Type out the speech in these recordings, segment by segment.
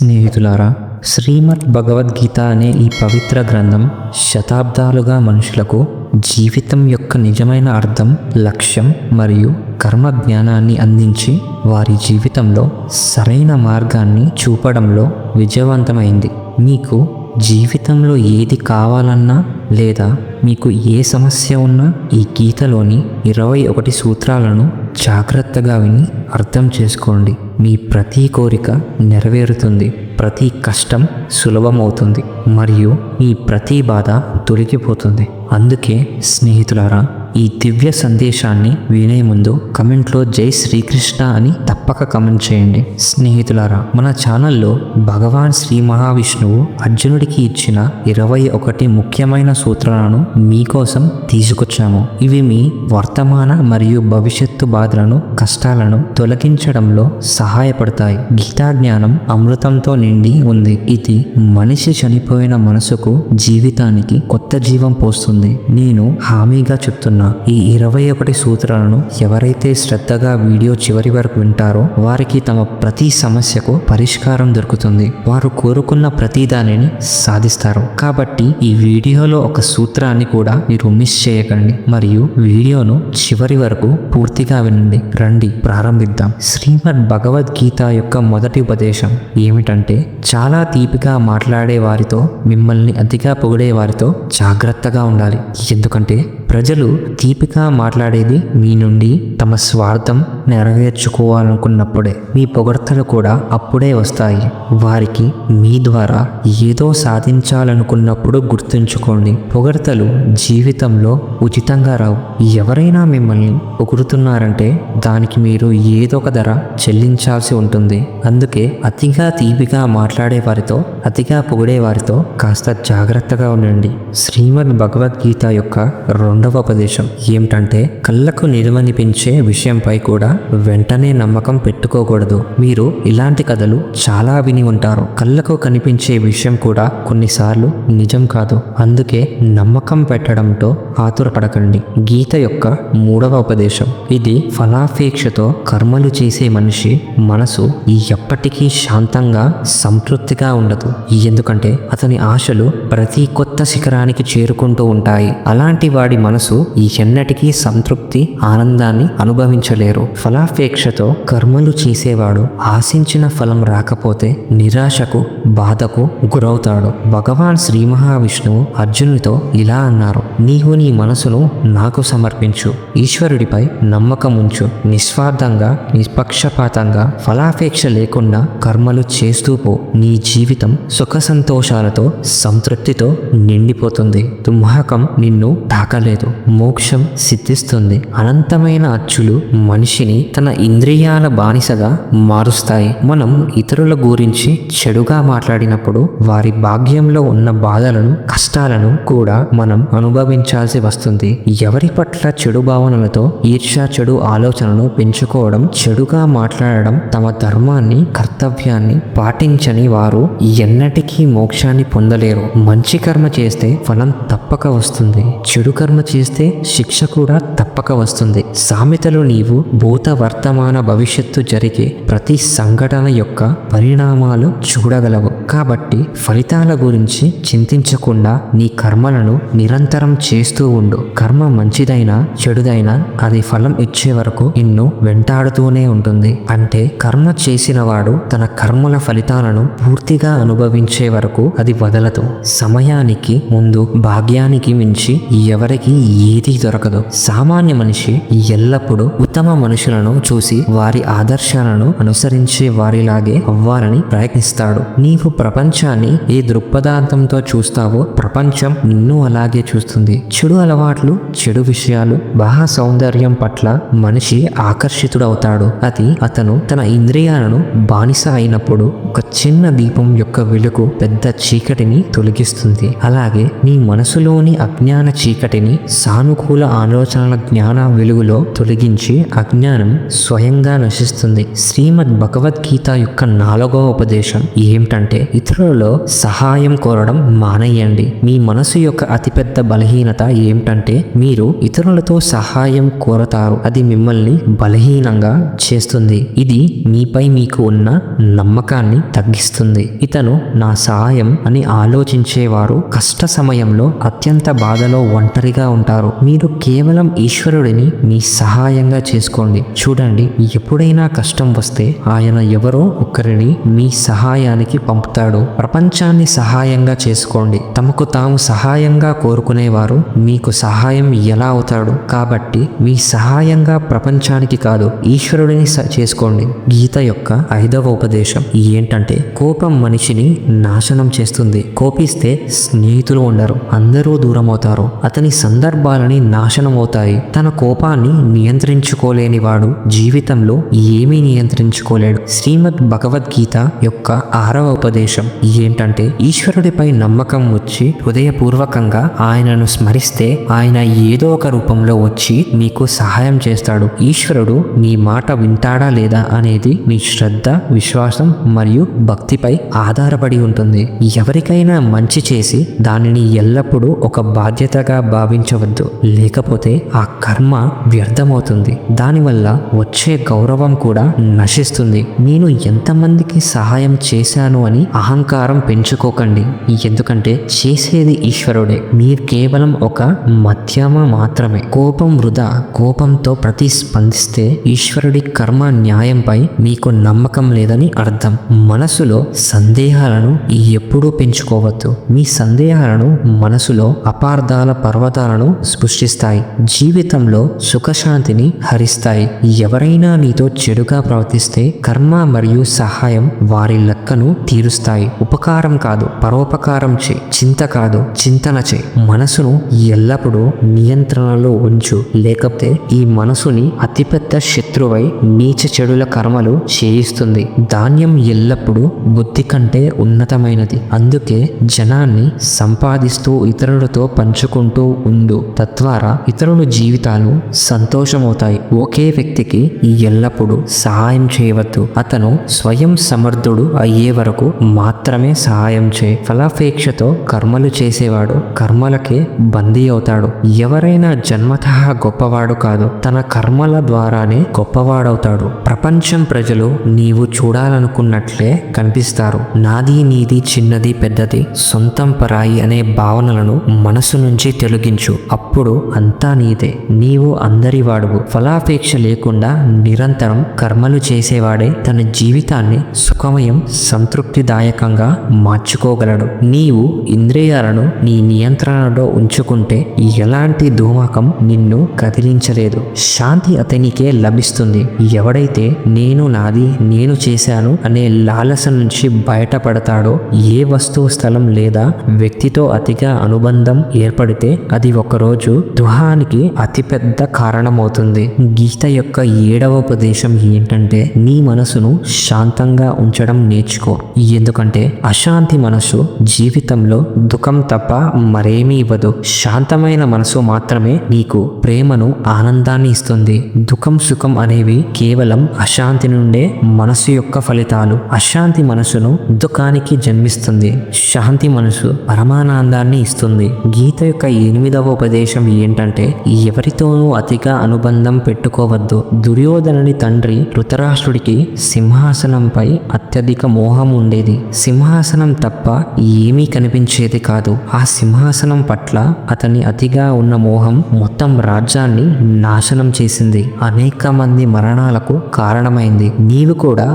స్నేహితులారా శ్రీమద్ భగవద్గీత అనే ఈ పవిత్ర గ్రంథం శతాబ్దాలుగా మనుషులకు జీవితం యొక్క నిజమైన అర్థం లక్ష్యం మరియు కర్మ జ్ఞానాన్ని అందించి వారి జీవితంలో సరైన మార్గాన్ని చూపడంలో విజయవంతమైంది. మీకు జీవితంలో ఏది కావాలన్నా లేదా మీకు ఏ సమస్య ఉన్నా ఈ గీతలోని ఇరవై ఒకటి సూత్రాలను జాగ్రత్తగా విని అర్థం చేసుకోండి. మీ ప్రతి కోరిక నెరవేరుతుంది. ప్రతి కష్టం సులభమవుతుంది. మరియు మీ ప్రతి బాధ తొలగిపోతుంది. అందుకే స్నేహితులారా ఈ దివ్య సందేశాన్ని వినే ముందు కమెంట్లో జై శ్రీకృష్ణ అని తప్పక కమెంట్ చేయండి. స్నేహితులారా మన ఛానల్లో భగవాన్ శ్రీ మహావిష్ణువు అర్జునుడికి ఇచ్చిన ఇరవై ఒకటి ముఖ్యమైన సూత్రాలను మీకోసం తీసుకొచ్చాము. ఇవి మీ వర్తమాన మరియు భవిష్యత్తు బాధలను కష్టాలను తొలగించడంలో సహాయపడతాయి. గీతా జ్ఞానం అమృతంతో నిండి ఉంది. ఇది మనిషి చనిపోయిన మనసుకు జీవితానికి కొత్త జీవం పోస్తుంది. నేను హామీగా చెప్తున్నాను చెప్తున్నా ఈ ఇరవై ఒకటి సూత్రాలను ఎవరైతే శ్రద్ధగా వీడియో చివరి వరకు వింటారో వారికి తమ ప్రతి సమస్యకు పరిష్కారం దొరుకుతుంది. వారు కోరుకున్న ప్రతి దానిని సాధిస్తారు. కాబట్టి ఈ వీడియోలో ఒక సూత్రాన్ని కూడా మీరు మిస్ చేయకండి. మరియు వీడియోను చివరి వరకు పూర్తిగా వినండి. రండి ప్రారంభిద్దాం. శ్రీమద్ భగవద్గీత యొక్క మొదటి ఉపదేశం ఏమిటంటే చాలా తీపిగా మాట్లాడే వారితో మిమ్మల్ని అతిగా పొగిడే వారితో జాగ్రత్తగా ఉండాలి. ఎందుకంటే ప్రజలు దీపిక మాట్లాడేది మీ నుండి తమ స్వార్థం నెరవేర్చుకోవాలనుకున్నప్పుడే. మీ పొగడ్తలు కూడా అప్పుడే వస్తాయి. వారికి మీ ద్వారా ఏదో సాధించాలనుకున్నప్పుడు గుర్తుంచుకోండి. పొగడ్తలు జీవితంలో ఉచితంగా రావు. ఎవరైనా మిమ్మల్ని పొగుడుతున్నారంటే దానికి మీరు ఏదో ఒక ధర చెల్లించాల్సి ఉంటుంది. అందుకే అతిగా తీపిగా మాట్లాడే వారితో అతిగా పొగిడే వారితో కాస్త జాగ్రత్తగా ఉండండి. శ్రీమద్ భగవద్గీత యొక్క రెండవ ఉపదేశం. ఏమిటంటే కళ్ళకు నిలువనిపించే విషయంపై కూడా వెంటనే నమ్మకం పెట్టుకోకూడదు. మీరు ఇలాంటి కథలు చాలా విని ఉంటారు. కళ్ళకు కనిపించే విషయం కూడా కొన్నిసార్లు నిజం కాదు. అందుకే నమ్మకం పెట్టడంతో ఆతురపడకండి. గీత యొక్క మూడవ ఉపదేశం. ఇది ఫలాపేక్షతో కర్మలు చేసే మనిషి మనసు ఎప్పటికీ శాంతంగా సంతృప్తిగా ఉండదు. ఎందుకంటే అతని ఆశలు ప్రతి కొత్త శిఖరానికి చేరుకుంటూ ఉంటాయి. అలాంటి వాడి మనసు ఎన్నటికీ సంతృప్తి ఆనందాన్ని అనుభవించలేరు. ఫలాపేక్షతో కర్మలు చేసేవాడు ఆశించిన ఫలం రాకపోతే నిరాశకు బాధకు గురవుతాడు. భగవాన్ శ్రీ మహావిష్ణువు అర్జునుడితో ఇలా అన్నారు నీవు నీ మనసును నాకు సమర్పించు. ఈశ్వరుడిపై నమ్మకం ఉంచు నిస్వార్థంగా నిష్పక్షపాతంగా ఫలాపేక్ష లేకుండా కర్మలు చేస్తూ పో. నీ జీవితం సుఖ సంతోషాలతో సంతృప్తితో నిండిపోతుంది. దుమ్మాకం నిన్ను తాకలేదు. మోక్ష సిద్ధిస్తుంది. అనంతమైన అచ్చులు మనిషిని తన ఇంద్రియాల బానిసగా మారుస్తాయి. మనం ఇతరుల గురించి చెడుగా మాట్లాడినప్పుడు వారి భాగ్యంలో ఉన్న బాధలను కష్టాలను కూడా మనం అనుభవించాల్సి వస్తుంది. ఎవరి పట్ల చెడు భావనలతో ఈర్ష్య చెడు ఆలోచనను పెంచుకోవడం చెడుగా మాట్లాడడం తమ ధర్మాన్ని కర్తవ్యాన్ని పాటించని వారు ఎన్నటికీ మోక్షాన్ని పొందలేరు. మంచి కర్మ చేస్తే ఫలం తప్పక వస్తుంది. చెడు కర్మ చేస్తే శిక్ష కూడా తప్పక వస్తుంది. సామెతలు నీవు భూత వర్తమాన భవిష్యత్తు జరిగే ప్రతి సంఘటన యొక్క పరిణామాలు చూడగలవు. కాబట్టి ఫలితాల గురించి చింతించకుండా నీ కర్మలను నిరంతరం చేస్తూ ఉండు. కర్మ మంచిదైనా చెడుదైనా అది ఫలం ఇచ్చే వరకు నిన్ను వెంటాడుతూనే ఉంటుంది. అంటే కర్మ చేసిన వాడు తన కర్మల ఫలితాలను పూర్తిగా అనుభవించే వరకు అది వదలదు. సమయానికి ముందు భాగ్యానికి మించి ఎవరికి ఏది దొరకదు. సామాన్య మనిషి ఎల్లప్పుడూ ఉత్తమ మనుషులను చూసి వారి ఆదర్శాలను అనుసరించే వారిలాగే అవ్వాలని ప్రయత్నిస్తాడు. నీవు ప్రపంచాన్ని ఏ దృక్పథాంతంతో చూస్తావో ప్రపంచం నిన్ను అలాగే చూస్తుంది. చెడు అలవాట్లు చెడు విషయాలు బాహ సౌందర్యం పట్ల మనిషి ఆకర్షితుడవుతాడు. అది అతను తన ఇంద్రియాలను బానిస అయినప్పుడు ఒక చిన్న దీపం యొక్క వెలుగు పెద్ద చీకటిని తొలగిస్తుంది. అలాగే నీ మనసులోని అజ్ఞాన చీకటిని సానుకూల ఆలోచనల జ్ఞాన వెలుగులో తొలగించి అజ్ఞానం స్వయంగా నశిస్తుంది. శ్రీమద్ భగవద్గీత యొక్క నాలుగవ ఉపదేశం ఏమిటంటే ఇతరులలో సహాయం కోరడం మానేయండి. మీ మనసు యొక్క అతిపెద్ద బలహీనత ఏమిటంటే మీరు ఇతరులతో సహాయం కోరతారు. అది మిమ్మల్ని బలహీనంగా చేస్తుంది. ఇది మీపై మీకు ఉన్న నమ్మకాన్ని తగ్గిస్తుంది. ఇతను నా సహాయం అని ఆలోచించేవారు కష్ట సమయంలో అత్యంత బాధలో ఒంటరిగా ఉంటారు. మీరు కేవలం ఈశ్వరుడిని మీ సహాయంగా చేసుకోండి. చూడండి ఎప్పుడైనా కష్టం వస్తే ఆయన ఎవరో ఒకరిని మీ సహాయానికి పంపుతాడు. ప్రపంచాన్ని సహాయంగా చేసుకోండి. తమకు తాము సహాయంగా కోరుకునేవారు మీకు సహాయం ఎలా అవుతాడు? కాబట్టి మీ సహాయంగా ప్రపంచానికి కాదు ఈశ్వరుడిని స- చేసుకోండి. గీత యొక్క ఐదవ ఉపదేశం ఏంటంటే కోపం మనిషిని నాశనం చేస్తుంది. కోపిస్తే స్నేహితులు ఉండరు అందరూ దూరం అవుతారు అతని సందర్భాలని నాశనం అవుతాయి తన కోపాన్ని నియంత్రించుకోలేని వాడు జీవితంలో ఏమీ నియంత్రించుకోలేడు. శ్రీమద్ భగవద్గీత యొక్క ఆరవ ఉపదేశం ఏంటంటే ఈశ్వరుడిపై నమ్మకం వచ్చి హృదయపూర్వకంగా ఆయనను స్మరిస్తే ఆయన ఏదో ఒక రూపంలో వచ్చి మీకు సహాయం చేస్తాడు. ఈశ్వరుడు మీ మాట వింటాడా లేదా అనేది మీ శ్రద్ధ విశ్వాసం మరియు భక్తిపై ఆధారపడి ఉంటుంది. ఎవరికైనా మంచి చేసి దానిని ఎల్లప్పుడూ ఒక బాధ్యతగా భావించవద్దు. లేకపోతే ఆ కర్మ వ్యర్థమవుతుంది. దానివల్ల వచ్చే గౌరవం కూడా నశిస్తుంది. నేను ఎంతమందికి సహాయం చేశాను అని అహంకారం పెంచుకోకండి. ఎందుకంటే చేసేది ఈశ్వరుడే. మీరు కేవలం ఒక మధ్యమ మాత్రమే. కోపం వృధా. కోపంతో ప్రతిస్పందిస్తే ఈశ్వరుడి కర్మ న్యాయంపై మీకు నమ్మకం లేదని అర్థం. మనసులో సందేహాలను ఎప్పుడూ పెంచుకోవద్దు. మీ సందేహాలను మనసులో అపార్థాల పర్వతాలను సృష్టిస్తాయి. జీవితంలో సుఖశాంతిని హరిస్తాయి. ఎవరైనా నీతో చెడుగా ప్రవర్తిస్తే కర్మ మరియు సహాయం వారి లెక్కను తీరుస్తాయి. ఉపకారం కాదు పరోపకారం చే చింత కాదు చింతన చే. మనసును ఎల్లప్పుడూ నియంత్రణలో ఉంచు. లేకపోతే ఈ మనసుని అతిపెద్ద శత్రువై నీచ చెడుల కర్మలు చేయిస్తుంది. ధాన్యం ఎల్లప్పుడూ బుద్ధి కంటే ఉన్నతమైనది. అందుకే జనాన్ని సంపాదిస్తూ ఇతరులతో పంచుకుంటూ ఉండు. తద్వారా ఇతరుల జీవితాలు సంతోషమవుతాయి. ఒకే వ్యక్తికి ఎల్లప్పుడూ సహాయం చేయవద్దు. అతను స్వయం సమర్థుడు అయ్యే వరకు మాత్రమే సహాయం చేయి. ఫలాపేక్షతో కర్మలు చేసేవాడు కర్మలకే బందీ అవుతాడు. ఎవరైనా జన్మత గొప్పవాడు కాదు. తన కర్మల ద్వారానే గొప్పవాడవుతాడు. ప్రపంచం ప్రజలు నీవు చూడాలనుకున్నట్లే కనిపిస్తారు. నాది నీది చిన్నది పెద్దది సొంతం పరాయి అనే భావనలను మనసు నుంచి తొలగించు. అప్పుడు అంతా నీదే. నీవు అందరి వాడువు. ఫలాపేక్ష లేకుండా నిరంతరం కర్మలు చేసేవాడే తన జీవితాన్ని సుఖమయం సంతృప్తిదాయకంగా మార్చుకోగలడు. నీవు ఇంద్రియాలను నీ నియంత్రణలో ఉంచుకుంటే ఎలాంటి ధూమకం నిన్ను కదిలించలేదు. శాంతి అతనికే లభిస్తుంది. ఎవడైతే నేను నాది నేను చేశాను అనే లాలస నుంచి బయటపడతాడో ఏ వస్తువు స్థలం లేదా వ్యక్తితో అతిగా అనుబంధం ఏర్పడితే అది ఒకరోజు దుహానికి అతిపెద్ద కారణమవుతుంది. గీత యొక్క ఏడవ ఉపదేశం ఏంటంటే నీ మనసును శాంతంగా ఉంచడం నేర్చుకో. ఎందుకంటే అశాంతి మనసు జీవితంలో దుఃఖం తప్ప మరేమీ ఇవ్వదు. శాంతమైన మనసు మాత్రమే నీకు ప్రేమను ఆనందాన్ని ఇస్తుంది. దుఃఖం సుఖం అనేవి కేవలం అశాంతి నుండే మనసు యొక్క ఫలితాలు. అశాంతి మనసును దుఃఖానికి జన్మిస్తుంది. శాంతి మనసు పరమానందాన్ని ఇస్తుంది. గీత యొక్క ఎనిమిదవ ఉపదేశం ఏంటంటే ఎవరితోనూ అతిగా అనుబంధం పెట్టుకోవద్దు. దుర్యోధనుని తండ్రి ధృతరాష్ట్రుడికి సింహాసనంపై అత్యధిక మోహం ఉండేది. సింహాసనం తప్ప ఏమీ కనిపించేది కాదు. ఆ సింహాసనం పట్ల అతని అతిగా ఉన్న మోహం మొత్తం రాజ్యాన్ని నాశనం చేసింది. అనేక మంది మరణాలకు కారణమైంది. నీవు కూడా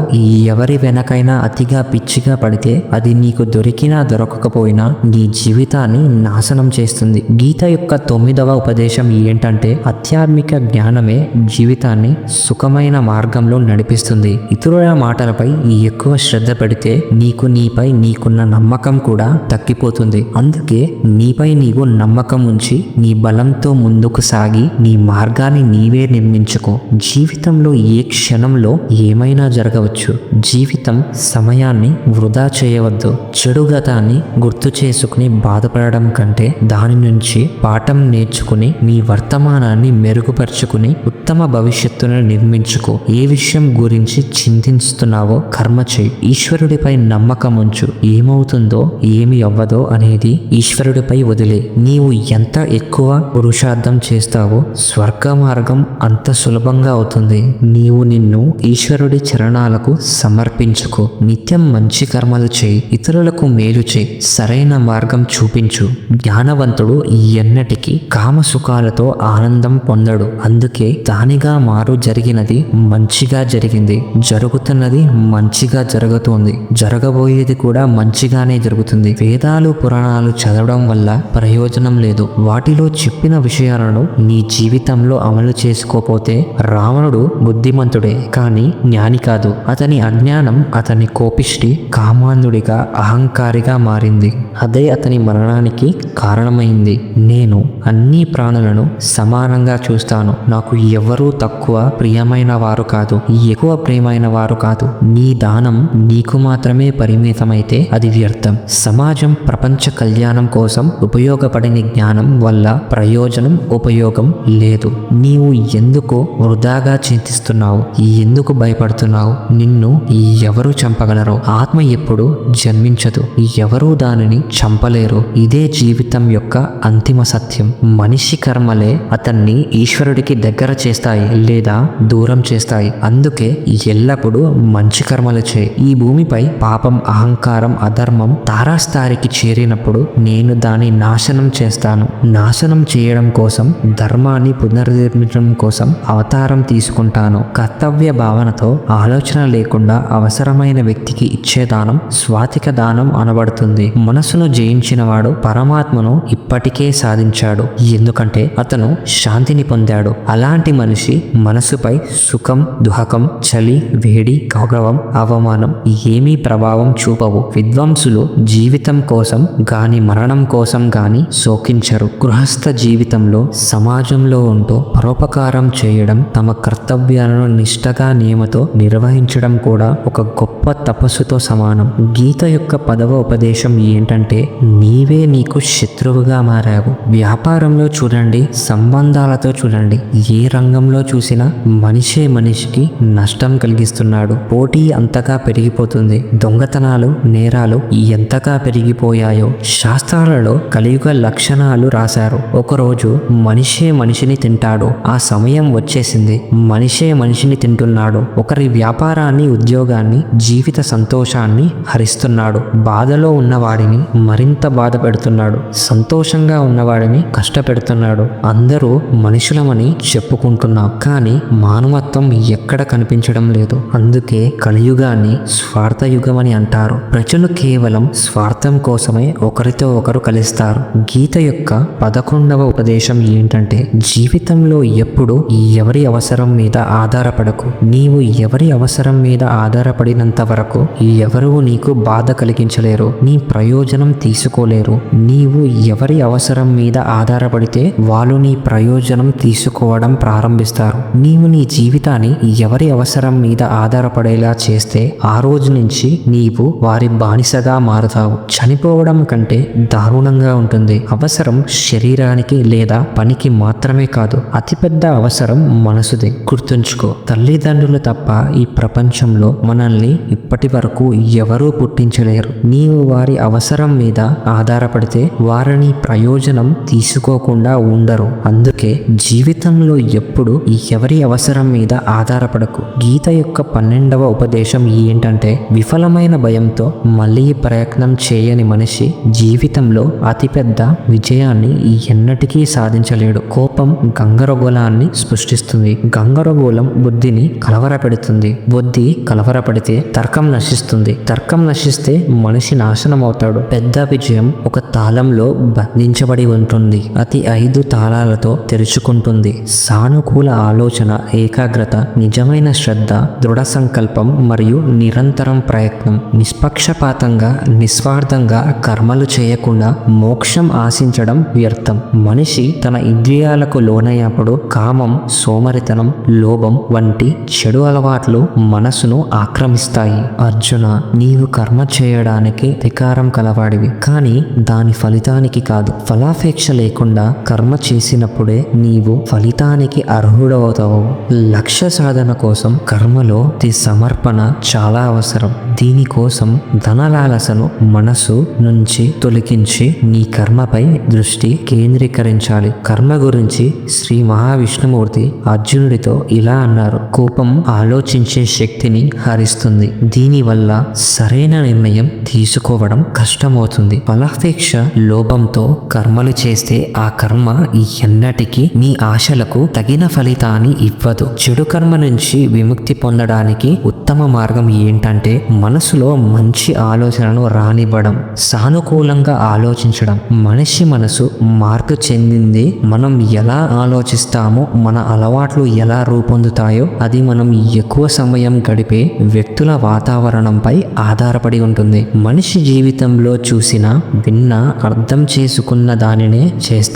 ఎవరి వెనకైనా అతిగా పిచ్చిగా పడితే అది నీకు దొరికినా దొరకకపోయినా నీ జీవితాన్ని నాశనం చేస్తుంది. గీత యొక్క తొమ్మిదవ ఉపదేశం ఏంటంటే ఆధ్యాత్మిక జ్ఞానమే జీవితాన్ని సుఖమైన మార్గంలో నడిపిస్తుంది. ఇతరుల మాటలపై ఎక్కువ శ్రద్ధ పెడితే నీకు నీపై నీకున్న నమ్మకం కూడా తగ్గిపోతుంది. అందుకే నీపై నీవు నమ్మకం ఉంచి నీ బలంతో ముందుకు సాగి నీ మార్గాన్ని నీవే నిర్మించుకో. జీవితంలో ఏ క్షణంలో ఏమైనా జరగవచ్చు. జీవితం సమయాన్ని వృధా చేయవద్దు. చెడు గతాన్ని గుర్తు చేసుకుని బాధపడడం కంటే దాని నుంచి పాఠం నేర్చుకుని మీ వర్తమానాన్ని మెరుగుపరుచుకుని ఉత్తమ భవిష్యత్తును నిర్మించుకో. ఏ విషయం గురించి చింతిస్తున్నావో కర్మ చేయి. ఈశ్వరుడిపై నమ్మకం ఉంచు. ఏమవుతుందో ఏమి అవ్వదో అనేది ఈశ్వరుడిపై వదిలే. నీవు ఎంత ఎక్కువ పురుషార్థం చేస్తావో స్వర్గ మార్గం అంత సులభంగా అవుతుంది. నీవు నిన్ను ఈశ్వరుడి చరణాలకు సమర్పించుకో. నిత్యం మంచి కర్మలు చేయి. ఇతరులకు మేలు చేయి. సరైన మార్గం చూపించు. జ్ఞానవంతుడు ఎన్నటికీ కామసుఖాలతో ఆనందం పొందడు. అందుకే దానిగా మారు జరిగినది మంచిగా జరిగింది. జరుగుతున్నది మంచిగా జరుగుతోంది. జరగబోయేది కూడా మంచిగానే జరుగుతుంది. వేదాలు పురాణాలు చదవడం వల్ల ప్రయోజనం లేదు. వాటిలో చెప్పిన విషయాలను నీ జీవితంలో అమలు చేసుకోపోతే రావణుడు బుద్ధిమంతుడే కానీ జ్ఞాని కాదు. అతని అజ్ఞానం అతని కోపిష్టి కామాంధుడిగా అహంకారిగా మారింది. అదే అతని మరణానికి కారణమైంది. నేను అన్ని ప్రాణులను సమానంగా చూస్తాను. నాకు ఎవరూ తక్కువ ప్రియమైన వారు కాదు ఎక్కువ ప్రియమైన వారు కాదు. నీ దానం నీకు మాత్రమే పరిమితమైతే అది వ్యర్థం. సమాజం ప్రపంచ కళ్యాణం కోసం ఉపయోగపడిన జ్ఞానం వల్ల ప్రయోజనం ఉపయోగం లేదు. నీవు ఎందుకు వృధాగా చింతిస్తున్నావు? ఎందుకు భయపడుతున్నావు? నిన్ను ఎవరు చంపగలరు? ఆత్మ ఎప్పుడు జన్మించదు. ఎవరూ దానిని చంపలేరు. ఇదే జీవితం యొక్క అంతిమ సత్యం. మనిషి కర్మలే అతన్ని ఈశ్వరుడికి దగ్గర చేస్తాయి లేదా దూరం చేస్తాయి. అందుకే ఎల్లప్పుడూ మంచి కర్మలు చేయి. ఈ భూమిపై పాపం అహంకారం అధర్మం తారాస్థాయికి చేరినప్పుడు నేను దాని నాశనం చేస్తాను. నాశనం చేయడం కోసం ధర్మాన్ని పునర్నిర్మించడం కోసం అవతారం తీసుకుంటాను. కర్తవ్య భావనతో ఆలోచన లేకుండా అవసరమైన వ్యక్తికి ఇచ్చే దానం స్వాతిక దానం అనబడుతుంది. మనసును జయించినవాడు పరమాత్మను ఇప్పటికే సాధించాడు. ఎందుకంటే అతను శాంతిని పొందాడు. అలాంటి మనిషి మనసుపై సుఖం దుహకం చలి వేడి గౌరవం అవమానం ఏమీ ప్రభావం చూపవు. విద్వాంసులు జీవితం కోసం గాని మరణం కోసం గాని శోకించరు. గృహస్థ జీవితంలో సమాజంలో ఉంటూ పరోపకారం చేయడం తమ కర్తవ్యాలను నిష్ఠగా నియమతో నిర్వహించడం కూడా ఒక గొప్ప తపస్సుతో సమానం. గీత యొక్క పదవ ఉపదేశం ఏంటంటే నీవే నీకు శత్రువుగా మారావు. వ్యాపారంలో చూడండి సంబంధాలతో చూడండి. ఏ రంగంలో చూసినా మనిషే మనిషికి నష్టం కలిగిస్తున్నాడు. పోటీ అంతగా పెరిగిపోతుంది. దొంగతనాలు నేరాలు ఎంతగా పెరిగిపోయాయో శాస్త్రాలలో కలియుగ లక్షణాలు రాశారు. ఒకరోజు మనిషే మనిషిని తింటాడు. ఆ సమయం వచ్చేసింది. మనిషే మనిషిని తింటున్నాడు. ఒకరి వ్యాపారాన్ని ఉద్యోగాన్ని జీవిత సంతోషాన్ని హరిస్తున్నాడు. బాధలో ఉన్నవాడిని మరింత బాధ పెడుతున్నాడు. సంతోషంగా ఉన్నవాడిని పెడుతున్నాడు అందరూ మనుషులమని చెప్పుకుంటున్నాం కానీ మానవత్వం ఎక్కడ కనిపించడం లేదు. అందుకే కలియుగాన్ని స్వార్థయుగం అని అంటారు. ప్రజలు కేవలం స్వార్థం కోసమే ఒకరితో ఒకరు కలుస్తారు. గీత యొక్క పదకొండవ ఉపదేశం ఏంటంటే జీవితంలో ఎప్పుడు ఎవరి అవసరం మీద ఆధారపడకు. నీవు ఎవరి అవసరం మీద ఆధారపడినంత వరకు ఎవరు నీకు బాధ కలిగించలేరు నీ ప్రయోజనం తీసుకోలేరు. నీవు ఎవరి అవసరం మీద ఆధారపడితే వాళ్ళు నీ ప్రయోజనం తీసుకోవడం ప్రారంభిస్తారు. నీవు నీ జీవితాన్ని ఎవరి అవసరం మీద ఆధారపడేలా చేస్తే ఆ రోజు నుంచి నీవు వారి బానిసగా మారుతావు. చనిపోవడం కంటే దారుణంగా ఉంటుంది. అవసరం శరీరానికి లేదా పనికి మాత్రమే కాదు అతిపెద్ద అవసరం మనసుదే. గుర్తుంచుకో తల్లిదండ్రులు తప్ప ఈ ప్రపంచంలో మనల్ని ఇప్పటి వరకు ఎవరూ పుట్టించలేరు. నీవు వారి అవసరం మీద ఆధారపడితే వారిని ప్రయోజనం తీసుకో తీసుకోకుండా ఉండరు. అందుకే జీవితంలో ఎప్పుడు ఎవరి అవసరం మీద ఆధారపడకు. గీత యొక్క పన్నెండవ ఉపదేశం ఏంటంటే విఫలమైన భయంతో మళ్ళీ ప్రయత్నం చేయని మనిషి జీవితంలో అతిపెద్ద విజయాన్ని ఎన్నటికీ సాధించలేడు. కోపం గంగరగోళాన్ని సృష్టిస్తుంది. గంగరగోళం బుద్ధిని కలవరపెడుతుంది. బుద్ధి కలవరపడితే తర్కం నశిస్తుంది. తర్కం నశిస్తే మనిషి నాశనం అవుతాడు పెద్ద విజయం ఒక తాళంలో బంధించబడి ఉంటుంది. అతి ఐదు తాళాలతో తెరుచుకుంటుంది. సానుకూల ఆలోచన ఏకాగ్రత నిజమైన శ్రద్ధ దృఢ సంకల్పం మరియు నిరంతరం ప్రయత్నం. నిష్పక్షపాతంగా నిస్వార్థంగా కర్మలు చేయకుండా మోక్షం ఆశించడం వ్యర్థం. మనిషి తన ఇంద్రియాలకు లోనయ్యప్పుడు కామం సోమరితనం లోభం వంటి చెడు అలవాట్లు మనసును ఆక్రమిస్తాయి. అర్జున నీవు కర్మ చేయడానికి అధికారం కలవాడివి. కానీ దాని ఫలితానికి కాదు. ఫలాపేక్ష లేకుండా కర్మ చేసినప్పుడే నీవు ఫలితానికి అర్హుడవుతావు. లక్ష్య సాధన కోసం కర్మలో ది సమర్పణ చాలా అవసరం. దీనికోసం ధనలాలసను మనసు నుంచి తొలగించి నీ కర్మపై దృష్టి కేంద్రీకరించాలి. కర్మ గురించి శ్రీ మహావిష్ణుమూర్తి అర్జునుడితో ఇలా అన్నారు. కోపం ఆలోచించే శక్తిని హరిస్తుంది. దీనివల్ల సరైన నిర్ణయం తీసుకోవడం కష్టమవుతుంది. ఫలాపేక్ష లోభంతో కర్మలు చేస్తే ఆ కర్మ ఎన్నటికీ మీ ఆశలకు తగిన ఫలితాన్ని ఇవ్వదు. చెడు కర్మ నుంచి విముక్తి పొందడానికి ఉత్తమ మార్గం ఏంటంటే మనసులో మంచి ఆలోచనను రానివ్వడం సానుకూలంగా ఆలోచించడం. మనిషి మనసు మార్పు చెందింది. మనం ఎలా ఆలోచిస్తామో మన అలవాట్లు ఎలా రూపొందుతాయో అది మనం ఎక్కువ సమయం గడిపే వ్యక్తుల వాతావరణంపై ఆధారపడి ఉంటుంది. మనిషి జీవితంలో చూసిన విన్న అర్థం చేసుకున్న దానినే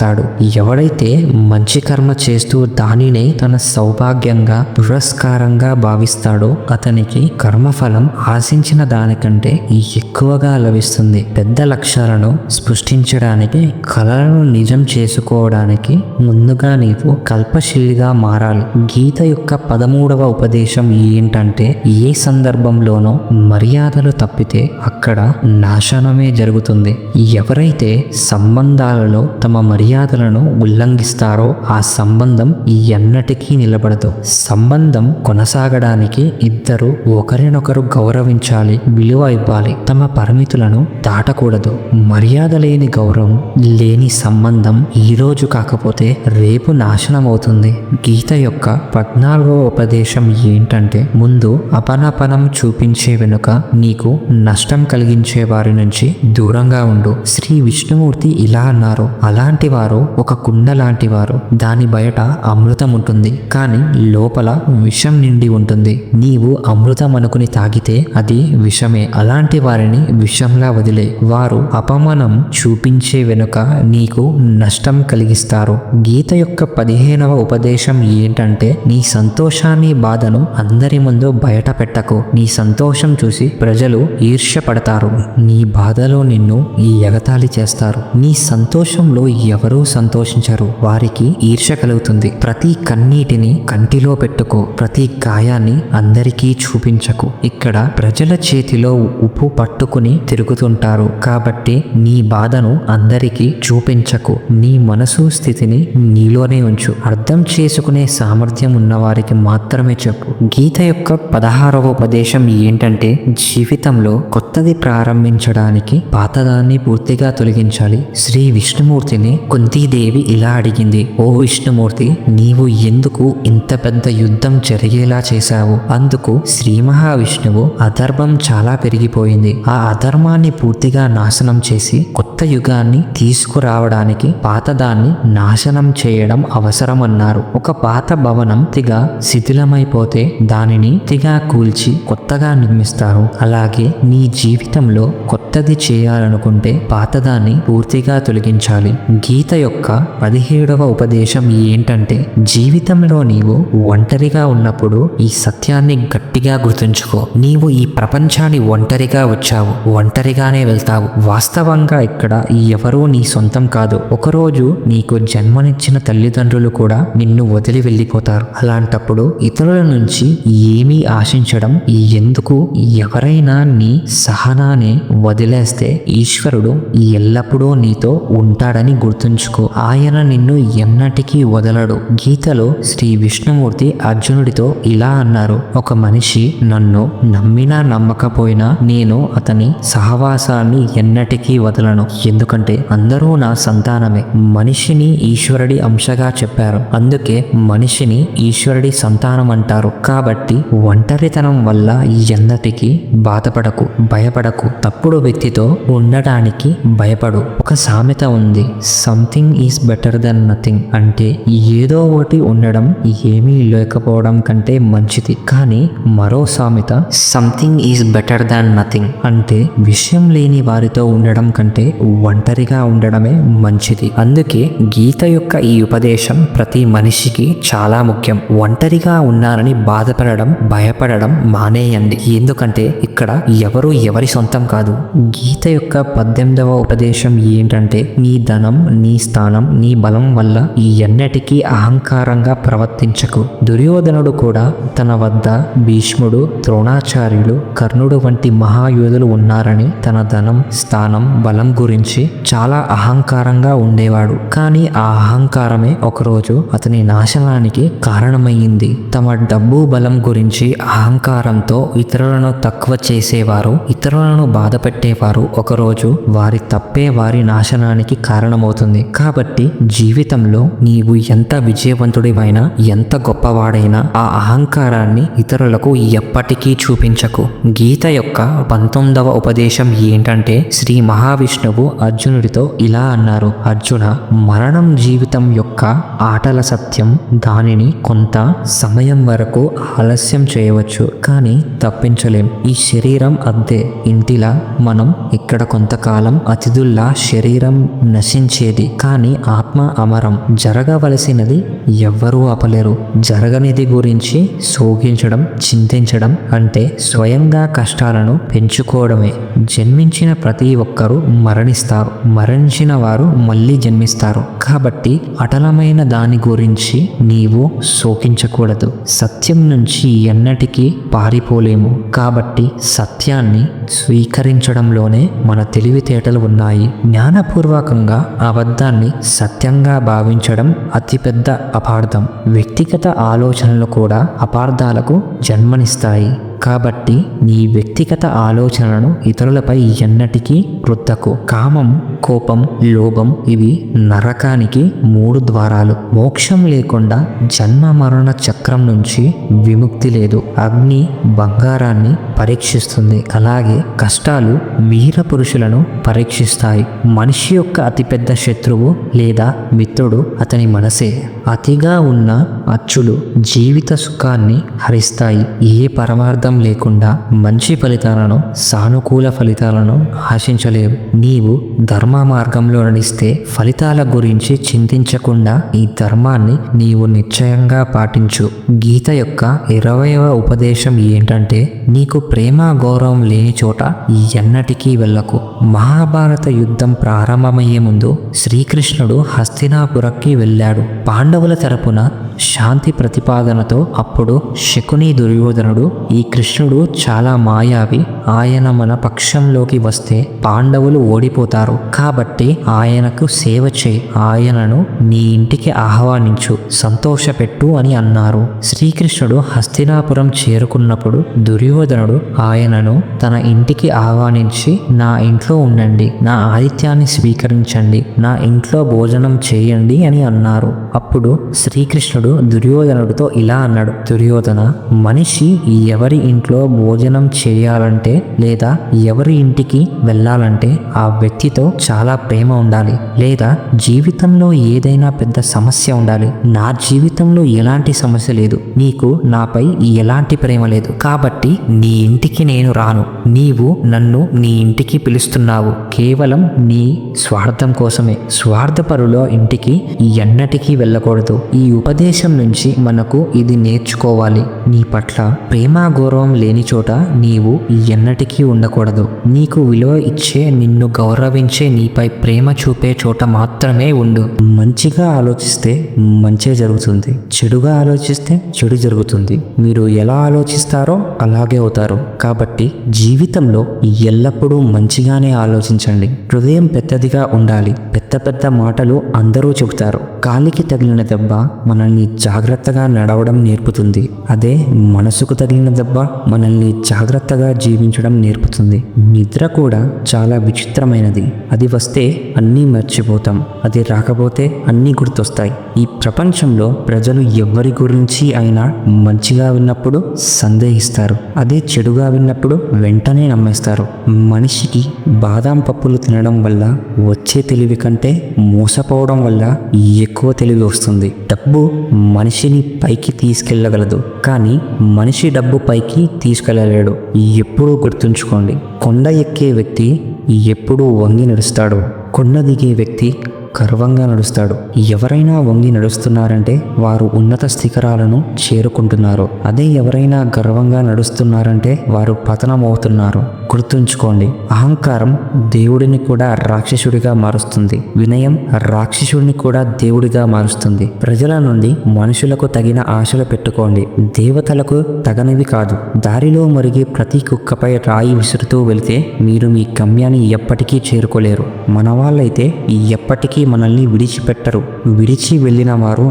చేస్తాడు. ఎవడైతే మంచి కర్మ చేస్తూ దానినే తన సౌభాగ్యంగా పురస్కారంగా భావిస్తాడో అతనికి కర్మఫలం ఆశించిన దానికంటే ఎక్కువగా లభిస్తుంది. పెద్ద లక్ష్యాలను సృష్టించడానికి కళలను నిజం చేసుకోవడానికి ముందుగా నీవు కల్పశీలిగా మారాలి. గీత యొక్క పదమూడవ ఉపదేశం ఏంటంటే ఏ సందర్భంలోనో మర్యాదలు తప్పితే అక్కడ నాశనమే జరుగుతుంది. ఎవరైతే సంబంధాలలో తమ మర్యాద మర్యాదలను ఉల్లంఘిస్తారో ఆ సంబంధం ఎన్నటికీ నిలబడదు. సంబంధం కొనసాగడానికి ఇద్దరు ఒకరినొకరు గౌరవించాలి విలువ ఇవ్వాలి. తమ పరిమితులను దాటకూడదు. మర్యాద లేని గౌరవం లేని సంబంధం ఈరోజు కాకపోతే రేపు నాశనం అవుతుంది గీత యొక్క పద్నాలుగవ ఉపదేశం ఏంటంటే ముందు అపనపనం చూపించే వెనుక నీకు నష్టం కలిగించే వారి నుంచి దూరంగా ఉండు. శ్రీ విష్ణుమూర్తి ఇలా అన్నారు. అలాంటి వారు ఒక కుండ లాంటి వారు. దాని బయట అమృతం ఉంటుంది. కానీ లోపల విషం నిండి ఉంటుంది. నీవు అమృతం అనుకుని తాగితే అది విషమే. అలాంటి వారిని విషంలా వదిలే. వారు అపమానం చూపించే వెనుక నీకు నష్టం కలిగిస్తారు. గీత యొక్క పదిహేనవ ఉపదేశం ఏంటంటే నీ సంతోషాన్ని బాధను అందరి ముందు బయట పెట్టకు. నీ సంతోషం చూసి ప్రజలు ఈర్ష్య పడతారు నీ బాధలో నిన్ను ఈ ఎగతాళి చేస్తారు. నీ సంతోషంలో ఎవరు సంతోషించరు. వారికి ఈర్ష కలుగుతుంది. ప్రతి కన్నీటిని కంటిలో పెట్టుకో. ప్రతి గాయాన్ని అందరికీ చూపించకు. ఇక్కడ ప్రజల చేతిలో ఉప్పు పట్టుకుని తిరుగుతుంటారు. కాబట్టి నీ బాధను అందరికీ చూపించకు. నీ మనసు స్థితిని నీలోనే ఉంచు. అర్థం చేసుకునే సామర్థ్యం ఉన్నవారికి మాత్రమే చెప్పు. గీత యొక్క పదహారవ ఉపదేశం ఏంటంటే జీవితంలో కొత్తది ప్రారంభించడానికి పాతదాన్ని పూర్తిగా తొలగించాలి. శ్రీ విష్ణుమూర్తిని కుంతీదేవి ఇలా అడిగింది ఓ విష్ణుమూర్తి నీవు ఎందుకు ఇంత పెద్ద యుద్ధం జరిగేలా చేశావు? అందుకు శ్రీ మహావిష్ణువు అధర్మం చాలా పెరిగిపోయింది. ఆ అధర్మాన్ని పూర్తిగా నాశనం చేసి కొత్త యుగాన్ని తీసుకురావడానికి పాతదాన్ని నాశనం చేయడం అవసరమన్నారు. ఒక పాత భవనం తిగా శిథిలమైపోతే దానిని తిగా కూల్చి కొత్తగా నిర్మిస్తారు. అలాగే నీ జీవితంలో కొత్తది చేయాలనుకుంటే పాతదాన్ని పూర్తిగా తొలగించాలి. గీత యొక్క పదిహేడవ ఉపదేశం ఏంటంటే జీవితంలో నీవు ఒంటరిగా ఉన్నప్పుడు ఈ సత్యాన్ని గట్టిగా గుర్తుంచుకో. నీవు ఈ ప్రపంచాన్ని ఒంటరిగా వచ్చావు ఒంటరిగానే వెళ్తావు. వాస్తవంగా ఇక్కడ ఎవరూ నీ సొంతం కాదు. ఒకరోజు నీకు జన్మనిచ్చిన తల్లిదండ్రులు కూడా నిన్ను వదిలి వెళ్ళిపోతారు. అలాంటప్పుడు ఇతరుల నుంచి ఏమీ ఆశించడం ఎందుకు ఎవరైనా నీ సహనాన్ని వదిలేస్తే ఈశ్వరుడు ఎల్లప్పుడూ నీతో ఉంటాడని గుర్తుంచుకో ఆయన నిన్ను ఎన్నటికీ వదలడు. గీతలో శ్రీ విష్ణుమూర్తి అర్జునుడితో ఇలా అన్నారు. ఒక మనిషి నన్ను నమ్మినా నమ్మకపోయినా నేను అతని సహవాసాన్ని ఎన్నటికీ వదలను. ఎందుకంటే అందరూ నా సంతానమే. మనిషిని ఈశ్వరుడి అంశగా చెప్పారు. అందుకే మనిషిని ఈశ్వరుడి సంతానం అంటారు. కాబట్టి ఒంటరితనం వల్ల ఎన్నటికీ బాధపడకు భయపడకు. తప్పుడు వ్యక్తితో ఉండటానికి భయపడు. ఒక సామెత ఉంది. Some something is better then nothing అంటే ఏదో ఒకటి ఉండడం ఏమీ లేకపోవడం కంటే మంచిది. కానీ మరో సామెత something is better than nothing అంటే విషయం లేని వారితో ఉండడం కంటే ఒంటరిగా ఉండడమే మంచిది. అందుకే గీత యొక్క ఈ ఉపదేశం ప్రతి మనిషికి చాలా ముఖ్యం. ఒంటరిగా ఉన్నారని బాధపడడం భయపడడం మానేయండి. ఎందుకంటే ఇక్కడ ఎవరు ఎవరి సొంతం కాదు. గీత యొక్క పద్దెనిమిదవ ఉపదేశం ఏంటంటే నీ ధనం నీ స్థానం నీ బలం వల్ల ఈ ఎన్నటికీ అహంకారంగా ప్రవర్తించకు. దుర్యోధనుడు కూడా తన వద్ద భీష్ముడు ద్రోణాచార్యులు కర్ణుడు వంటి మహాయోధులు ఉన్నారని తన ధనం స్థానం బలం గురించి చాలా అహంకారంగా ఉండేవాడు. కానీ ఆ అహంకారమే ఒకరోజు అతని నాశనానికి కారణమయ్యింది తమ డబ్బు బలం గురించి అహంకారంతో ఇతరులను తక్కువ చేసేవారు ఇతరులను బాధపెట్టేవారు. ఒకరోజు వారి తప్పే వారి నాశనానికి కారణమవుతుంది. కాబట్టి జీవితంలో నీవు ఎంత విజయవంతుడివైనా ఎంత గొప్పవాడైనా ఆ అహంకారాన్ని ఇతరులకు ఎప్పటికీ చూపించకు. గీత యొక్క పంతొమ్మిదవ ఉపదేశం ఏంటంటే శ్రీ మహావిష్ణువు అర్జునుడితో ఇలా అన్నారు. అర్జున మరణం జీవితం యొక్క ఆటల సత్యం దానిని కొంత సమయం వరకు ఆలస్యం చేయవచ్చు కానీ తప్పించలేం. ఈ శరీరం అద్దే ఇంటిలా మనం ఇక్కడ కొంతకాలం అతిథుల్లా శరీరం నశించేది. కానీ ఆత్మ అమరం. జరగవలసినది ఎవ్వరూ ఆపలేరు. జరగనిది గురించి శోకించడం చింతించడం అంటే స్వయంగా కష్టాలను పెంచుకోవడమే. జన్మించిన ప్రతి ఒక్కరూ మరణిస్తారు. మరణించిన వారు మళ్ళీ జన్మిస్తారు. కాబట్టి అటలమైన దాని గురించి నీవు శోకించకూడదు. సత్యం నుంచి ఎన్నటికీ పారిపోలేము. కాబట్టి సత్యాన్ని స్వీకరించడంలోనే మన తెలివితేటలు ఉన్నాయి. జ్ఞానపూర్వకంగా అబద్ధాన్ని సత్యంగా భావించడం అతిపెద్ద అపార్థం. వ్యక్తిగత ఆలోచనలు కూడా అపార్థాలకు జన్మనిస్తాయి. కాబట్టి నీ వ్యక్తిగత ఆలోచనలను ఇతరులపై ఎన్నటికీ రుద్దకు. కామం కోపం లోభం ఇవి నరకానికి మూడు ద్వారాలు. మోక్షం లేకుండా జన్మ మరణ చక్రం నుంచి విముక్తి లేదు. అగ్ని బంగారాన్ని పరీక్షిస్తుంది. అలాగే కష్టాలు వీర పురుషులను పరీక్షిస్తాయి. మనిషి యొక్క అతిపెద్ద శత్రువు లేదా మిత్రుడు అతని మనసే. అతిగా ఉన్న అచ్చులు జీవిత సుఖాన్ని హరిస్తాయి. ఏ పరమార్థం లేకుండా మంచి ఫలితాలను సానుకూల ఫలితాలను ఆశించలేవు. నీవు ధర్మ మార్గంలో నడిస్తే ఫలితాల గురించి చింతించకుండా ఈ ధర్మాన్ని నీవు నిశ్చయంగా పాటించు. గీత యొక్క ఇరవయవ ఉపదేశం ఏంటంటే నీకు ప్రేమ గౌరవం లేని చోట ఎన్నటికీ వెళ్ళకు. మహాభారత యుద్ధం ప్రారంభమయ్యే ముందు శ్రీకృష్ణుడు హస్తినాపురకి వెళ్ళాడు. పాండవుల తరపున శాంతి ప్రతిపాదనతో అప్పుడు శకుని దుర్యోధనుడు ఈ కృష్ణుడు చాలా మాయావి. ఆయన మన పక్షంలోకి వస్తే పాండవులు ఓడిపోతారు. కాబట్టి ఆయనకు సేవ చేయి. ఆయనను నీ ఇంటికి ఆహ్వానించు. సంతోషపెట్టు అని అన్నారు. శ్రీకృష్ణుడు హస్తినాపురం చేరుకున్నప్పుడు దుర్యోధనుడు ఆయనను తన ఇంటికి ఆహ్వానించి నా ఇంట్లో ఉండండి. నా ఆతిథ్యాన్ని స్వీకరించండి. నా ఇంట్లో భోజనం చేయండి అని అన్నారు. అప్పుడు శ్రీకృష్ణుడు దుర్యోధనుడితో ఇలా అన్నాడు. దుర్యోధన మనిషి ఎవరి ఇంట్లో భోజనం చేయాలంటే లేదా ఎవరి ఇంటికి వెళ్ళాలంటే ఆ వ్యక్తితో చాలా ప్రేమ ఉండాలి. లేదా జీవితంలో ఏదైనా పెద్ద సమస్య ఉండాలి. నా జీవితంలో ఎలాంటి సమస్య లేదు. నీకు నాపై ఎలాంటి ప్రేమ లేదు. కాబట్టి నీ ఇంటికి నేను రాను. నీవు నన్ను నీ ఇంటికి పిలుస్తున్నావు. కేవలం నీ స్వార్థం కోసమే. స్వార్థపరులో ఇంటికి ఎన్నటికీ వెళ్ళకూడదు. ఈ ఉపదేశం నుంచి మనకు ఇది నేర్చుకోవాలి. నీ పట్ల ప్రేమ గౌరవం లేని చోట నీవు ఎన్నటికీ ఉండకూడదు. నీకు విలువ ఇచ్చే నిన్ను గౌరవించే నీపై ప్రేమ చూపే చోట మాత్రమే ఉండు. మంచిగా ఆలోచిస్తే మంచే జరుగుతుంది. చెడుగా ఆలోచిస్తే చెడు జరుగుతుంది. మీరు ఎలా ఆలోచిస్తారో అలాగే అవుతారు. కాబట్టి జీవితంలో ఎల్లప్పుడూ మంచిగానే ఆలోచించండి. హృదయం పెద్దదిగా ఉండాలి. పెద్ద పెద్ద మాటలు అందరూ చెబుతారు. కాలికి తగిలిన దెబ్బ మనల్ని జాగ్రత్తగా నడవడం నేర్పుతుంది. అదే మనసుకు తగిలిన దెబ్బ మనల్ని జాగ్రత్తగా జీవించడం నేర్పుతుంది. నిద్ర కూడా చాలా విచిత్రమైనది. అది వస్తే అన్నీ మర్చిపోతాం. అది రాకపోతే అన్నీ గుర్తొస్తాయి. ఈ ప్రపంచంలో ప్రజలు ఎవరి గురించి అయినా మంచిగా విన్నప్పుడు సందేహిస్తారు. అదే చెడుగా విన్నప్పుడు వెంటనే నమ్మేస్తారు. మనిషికి బాదాం పప్పులు తినడం వల్ల వచ్చే తెలివి కంటే మోసపోవడం వల్ల ఎక్కువ తెలివి వస్తుంది. డబ్బు మనిషిని పైకి తీసుకెళ్ళగలదు. కానీ మనిషి డబ్బు పైకి తీసుకెళ్ళలేడు. ఎప్పుడూ గుర్తుంచుకోండి కొండ ఎక్కే వ్యక్తి ఎప్పుడూ వంగి నడుస్తాడు. కొండ దిగే వ్యక్తి గర్వంగా నడుస్తాడు. ఎవరైనా వంగి నడుస్తున్నారంటే వారు ఉన్నత శిఖరాలను చేరుకుంటున్నారు. అదే ఎవరైనా గర్వంగా నడుస్తున్నారంటే వారు పతనమవుతున్నారు. గుర్తుంచుకోండి అహంకారం దేవుడిని కూడా రాక్షసుడిగా మారుస్తుంది. వినయం రాక్షసుడిని కూడా దేవుడిగా మారుస్తుంది. ప్రజల నుండి మనుషులకు తగిన ఆశలు పెట్టుకోండి. దేవతలకు తగనివి కాదు. దారిలో మరిగి ప్రతి కుక్కపై రాయి విసురుతూ వెళితే మీరు మీ గమ్యాన్ని ఎప్పటికీ చేరుకోలేరు. మన వాళ్ళైతే ఎప్పటికీ మనల్ని విడిచిపెట్టరు. విడిచి వెళ్ళిన వారు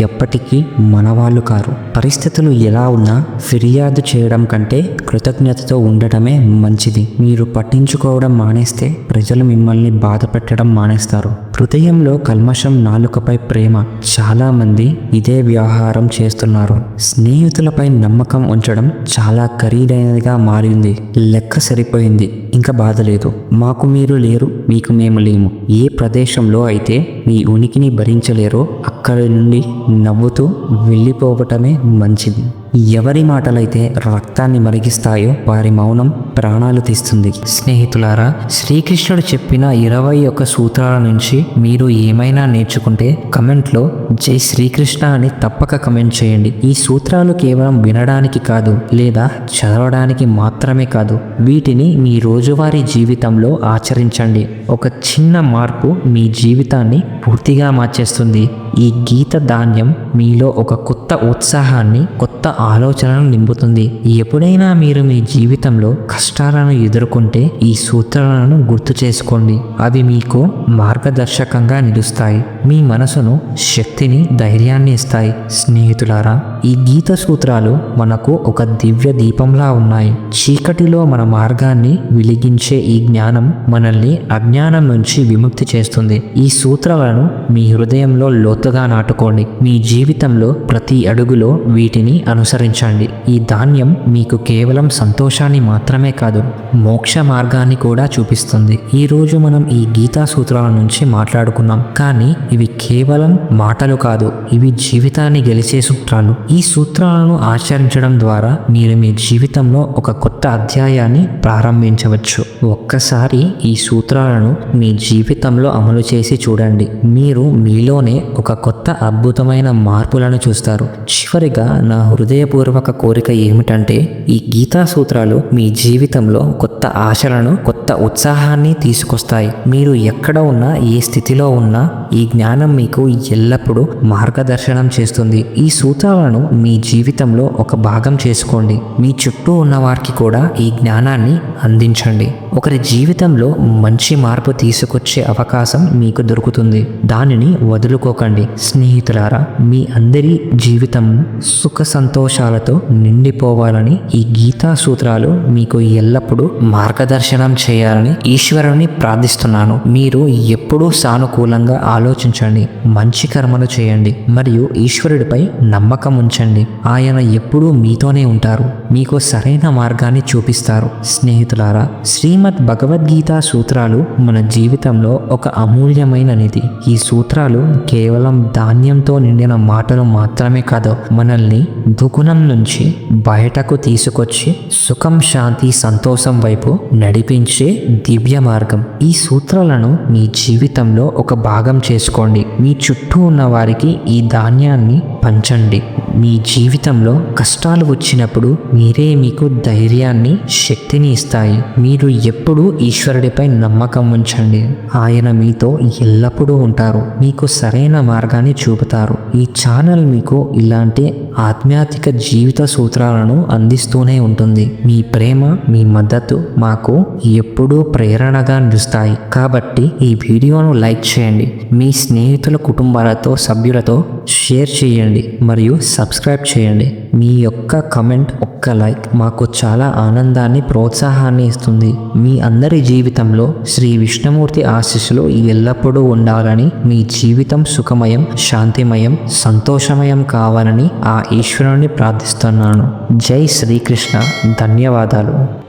ఎప్పటికీ మనవాళ్ళు కారు. పరిస్థితులు ఎలా ఉన్నా ఫిర్యాదు చేయడం కంటే కృతజ్ఞతతో ఉండటమే మంచిది. మీరు పట్టించుకోవడం మానేస్తే ప్రజలు మిమ్మల్ని బాధ పెట్టడం మానేస్తారు. హృదయంలో కల్మషం నాలుకపై ప్రేమ చాలామంది ఇదే వ్యవహారం చేస్తున్నారు. స్నేహితులపై నమ్మకం ఉంచడం చాలా ఖరీదైనదిగా మారింది. లెక్క సరిపోయింది. ఇంకా బాధ లేదు. మాకు మీరు లేరు మీకు మేము లేము. ఏ ప్రదేశంలో అయితే మీ ఉనికిని భరించలేరో అక్కడి నుండి నవ్వుతూ వెళ్ళిపోవటమే మంచిది. ఎవరి మాటలైతే రక్తాన్ని మరిగిస్తాయో వారి మౌనం ప్రాణాలు తీస్తుంది. స్నేహితులారా శ్రీకృష్ణుడు చెప్పిన ఇరవై ఒక్క సూత్రాల నుంచి మీరు ఏమైనా నేర్చుకుంటే కమెంట్లో జై శ్రీకృష్ణ అని తప్పక కమెంట్ చేయండి. ఈ సూత్రాలు కేవలం వినడానికి కాదు లేదా చదవడానికి మాత్రమే కాదు. వీటిని మీ రోజువారీ జీవితంలో ఆచరించండి. ఒక చిన్న మార్పు మీ జీవితాన్ని పూర్తిగా మార్చేస్తుంది. ఈ గీత ధాన్యం మీలో ఒక కొత్త ఉత్సాహాన్ని కొత్త ఆలోచనను నింపుతుంది. ఎప్పుడైనా మీరు మీ జీవితంలో కష్టాలను ఎదుర్కొంటే ఈ సూత్రాలను గుర్తు చేసుకోండి. అవి మీకు మార్గదర్శకంగా నిలుస్తాయి. మీ మనసును శక్తిని ధైర్యాన్ని ఇస్తాయి. స్నేహితులారా ఈ గీత సూత్రాలు మనకు ఒక దివ్య దీపంలా ఉన్నాయి. చీకటిలో మన మార్గాన్ని వెలిగించే ఈ జ్ఞానం మనల్ని అజ్ఞానం నుంచి విముక్తి చేస్తుంది. ఈ సూత్రాలను మీ హృదయంలో లోతు కొత్తగా నాటుకోండి. మీ జీవితంలో ప్రతి అడుగులో వీటిని అనుసరించండి. ఈ ధాన్యం మీకు కేవలం సంతోషాన్ని మాత్రమే కాదు మోక్ష మార్గాన్ని కూడా చూపిస్తుంది. ఈరోజు మనం ఈ గీతా సూత్రాల నుంచి మాట్లాడుకున్నాం. కానీ ఇవి కేవలం మాటలు కాదు ఇవి జీవితాన్ని గెలిచే సూత్రాలు. ఈ సూత్రాలను ఆచరించడం ద్వారా మీరు మీ జీవితంలో ఒక కొత్త అధ్యాయాన్ని ప్రారంభించవచ్చు. ఒక్కసారి ఈ సూత్రాలను మీ జీవితంలో అమలు చేసి చూడండి. మీరు మీలోనే ఒక కొత్త అద్భుతమైన మార్పులను చూస్తారు. చివరిగా నా హృదయపూర్వక కోరిక ఏమిటంటే ఈ గీతా సూత్రాలు మీ జీవితంలో కొత్త ఆశలను కొత్త ఉత్సాహాన్ని తీసుకొస్తాయి. మీరు ఎక్కడ ఉన్నా ఏ స్థితిలో ఉన్నా ఈ జ్ఞానం మీకు ఎల్లప్పుడూ మార్గదర్శనం చేస్తుంది. ఈ సూత్రాలను మీ జీవితంలో ఒక భాగం చేసుకోండి. మీ చుట్టూ ఉన్న వారికి కూడా ఈ జ్ఞానాన్ని అందించండి. ఒకరి జీవితంలో మంచి మార్పు తీసుకొచ్చే అవకాశం మీకు దొరుకుతుంది. దానిని వదులుకోకండి. స్నేహితులారా మీ అందరి జీవితం సుఖ సంతోషాలతో నిండిపోవాలని ఈ గీతా సూత్రాలు మీకు ఎల్లప్పుడూ మార్గదర్శనం చేయాలని ఈశ్వరుని ప్రార్థిస్తున్నాను. మీరు ఎప్పుడూ సానుకూలంగా ఆలోచించండి. మంచి కర్మలు చేయండి. మరియు ఈశ్వరుడిపై నమ్మకం ఉంచండి. ఆయన ఎప్పుడూ మీతోనే ఉంటారు. మీకు సరైన మార్గాన్ని చూపిస్తారు. స్నేహితులారా శ్రీ శ్రీమద్ భగవద్గీత సూత్రాలు మన జీవితంలో ఒక అమూల్యమైన నిధి. ఈ సూత్రాలు కేవలం ధాన్యంతో నిండిన మాటలు మాత్రమే కాదు మనల్ని దుగుణం నుంచి బయటకు తీసుకొచ్చి సుఖం శాంతి సంతోషం వైపు నడిపించే దివ్య మార్గం. ఈ సూత్రాలను మీ జీవితంలో ఒక భాగం చేసుకోండి. మీ చుట్టూ ఉన్న వారికి ఈ ధాన్యాన్ని పంచండి. మీ జీవితంలో కష్టాలు వచ్చినప్పుడు మీరే మీకు ధైర్యాన్ని శక్తిని ఇస్తాయి. మీరు ఎప్పుడూ ఈశ్వరుడిపై నమ్మకం ఉంచండి. ఆయన మీతో ఎల్లప్పుడూ ఉంటారు. మీకు సరైన మార్గాన్ని చూపుతారు. ఈ ఛానల్ మీకు ఇలాంటి ఆధ్యాత్మిక జీవిత సూత్రాలను అందిస్తూనే ఉంటుంది. మీ ప్రేమ మీ మద్దతు మాకు ఎప్పుడూ ప్రేరణగా నిలుస్తాయి. కాబట్టి ఈ వీడియోను లైక్ చేయండి. మీ స్నేహితుల కుటుంబాలతో సభ్యులతో షేర్ చేయండి. చేయండి మరియు సబ్స్క్రైబ్ చేయండి. మీ యొక్క కమెంట్ ఒక్క లైక్ మాకు చాలా ఆనందాన్ని ప్రోత్సాహాన్ని ఇస్తుంది. మీ అందరి జీవితంలో శ్రీ విష్ణుమూర్తి ఆశీస్సులు ఎల్లప్పుడూ ఉండాలని మీ జీవితం సుఖమయం శాంతిమయం సంతోషమయం కావాలని ఆ ఈశ్వరుని ప్రార్థిస్తున్నాను. జై శ్రీకృష్ణ. ధన్యవాదాలు.